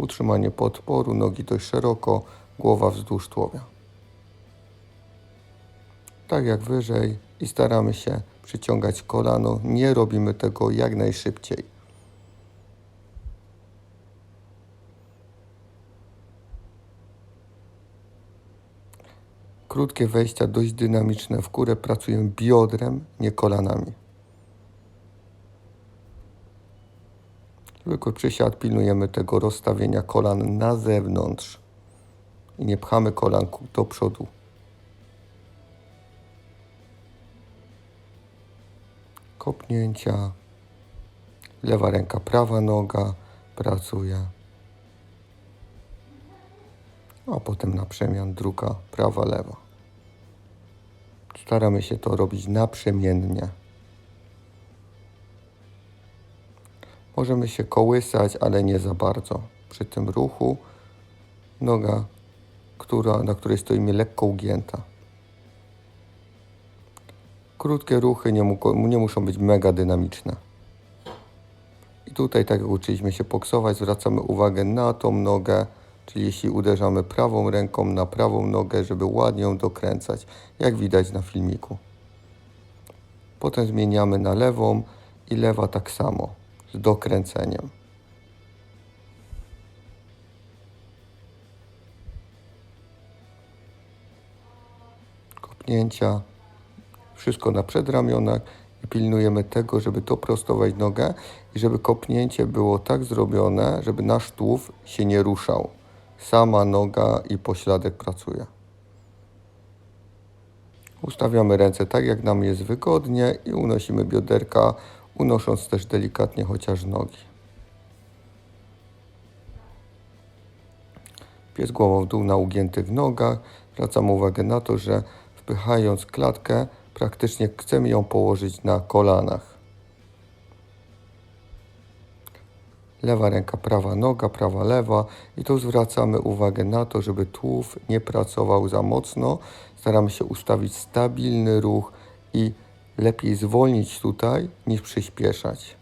Utrzymanie podporu, nogi dość szeroko, głowa wzdłuż tułowia. Tak jak wyżej i staramy się przyciągać kolano. Nie robimy tego jak najszybciej. Krótkie wejścia, dość dynamiczne w górę. Pracujemy biodrem, nie kolanami. Zwykły przysiad, pilnujemy tego rozstawienia kolan na zewnątrz i nie pchamy kolan do przodu. Kopnięcia, lewa ręka, prawa noga pracuje. A potem na przemian druga, prawa, lewa. Staramy się to robić naprzemiennie. Możemy się kołysać, ale nie za bardzo. Przy tym ruchu noga, która, na której stoimy, lekko ugięta. Krótkie ruchy nie, mu, nie muszą być mega dynamiczne. I tutaj, tak jak uczyliśmy się boksować, zwracamy uwagę na tą nogę, czyli jeśli uderzamy prawą ręką na prawą nogę, żeby ładnie ją dokręcać, jak widać na filmiku. Potem zmieniamy na lewą i lewa tak samo, z dokręceniem. Kopnięcia, wszystko na przedramionach i pilnujemy tego, żeby doprostować nogę i żeby kopnięcie było tak zrobione, żeby nasz tułów się nie ruszał. Sama noga i pośladek pracuje. Ustawiamy ręce tak, jak nam jest wygodnie i unosimy bioderka, unosząc też delikatnie chociaż nogi. Pies głową w dół na ugiętych nogach. Zwracam uwagę na to, że wpychając klatkę, praktycznie chcemy ją położyć na kolanach. Lewa ręka, prawa noga, prawa lewa i tu zwracamy uwagę na to, żeby tułów nie pracował za mocno. Staramy się ustawić stabilny ruch i lepiej zwolnić tutaj niż przyspieszać.